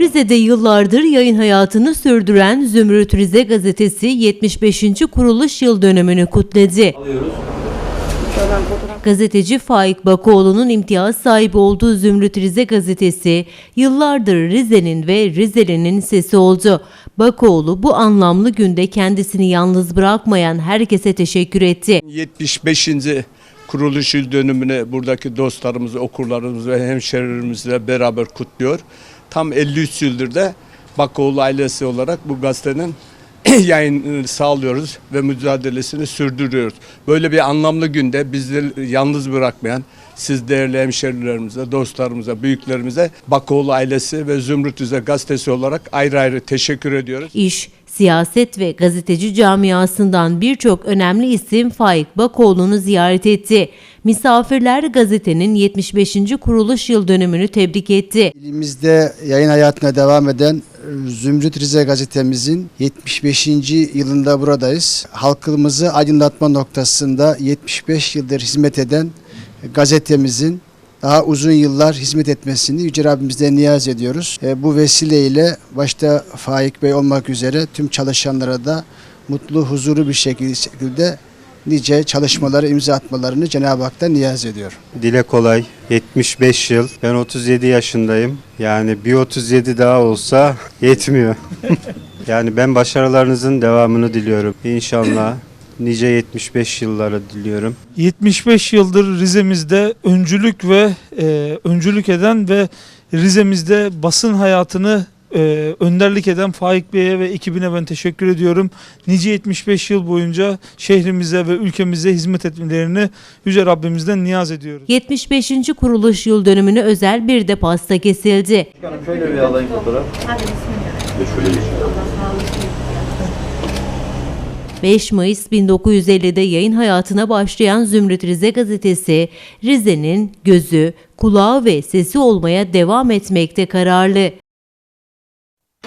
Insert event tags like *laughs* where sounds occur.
Rize'de yıllardır yayın hayatını sürdüren Zümrüt Rize Gazetesi 75. kuruluş yıl dönümünü kutladı. Gazeteci Faik Bakoğlu'nun imtiyaz sahibi olduğu Zümrüt Rize Gazetesi yıllardır Rize'nin ve Rizeli'nin sesi oldu. Bakoğlu bu anlamlı günde kendisini yalnız bırakmayan herkese teşekkür etti. 75. kuruluş yıl dönümüne buradaki dostlarımız, okurlarımız ve hemşerilerimizle beraber kutluyor. Tam 53 yıldır da Bakoğlu ailesi olarak bu gazetenin *clears throat* yayınını sağlıyoruz ve mücadelesini sürdürüyoruz. Böyle bir anlamlı günde bizleri yalnız bırakmayan siz değerli hemşerilerimize, dostlarımıza, büyüklerimize Bakoğlu ailesi ve Zümrüt Rize gazetesi olarak ayrı ayrı teşekkür ediyoruz. İş, siyaset ve gazeteci camiasından birçok önemli isim Faik Bakoğlu'nu ziyaret etti. Misafirler gazetenin 75. kuruluş yıl dönümünü tebrik etti. İlimizde yayın hayatına devam eden Zümrüt Rize gazetemizin 75. yılında buradayız. Halkımızı aydınlatma noktasında 75 yıldır hizmet eden gazetemizin daha uzun yıllar hizmet etmesini Yüce Rabbimizden niyaz ediyoruz. E, Bu vesileyle başta Faik Bey olmak üzere tüm çalışanlara da mutlu, huzurlu bir şekilde nice çalışmaları imza atmalarını Cenab-ı Hak'tan niyaz ediyorum. Dile kolay 75 yıl. Ben 37 yaşındayım. Yani bir 37 daha olsa *laughs* yetmiyor. *laughs* yani ben başarılarınızın devamını diliyorum. İnşallah nice 75 yılları diliyorum. 75 yıldır Rize'mizde öncülük ve e, öncülük eden ve Rize'mizde basın hayatını e, önderlik eden Faik Bey'e ve ekibine ben teşekkür ediyorum. Nice 75 yıl boyunca şehrimize ve ülkemize hizmet etmelerini Yüce Rabbimizden niyaz ediyoruz. 75. kuruluş yıl dönümüne özel bir de pasta kesildi. Şöyle bir alayım fotoğraf. 5 Mayıs 1950'de yayın hayatına başlayan Zümrüt Rize gazetesi, Rize'nin gözü, kulağı ve sesi olmaya devam etmekte kararlı.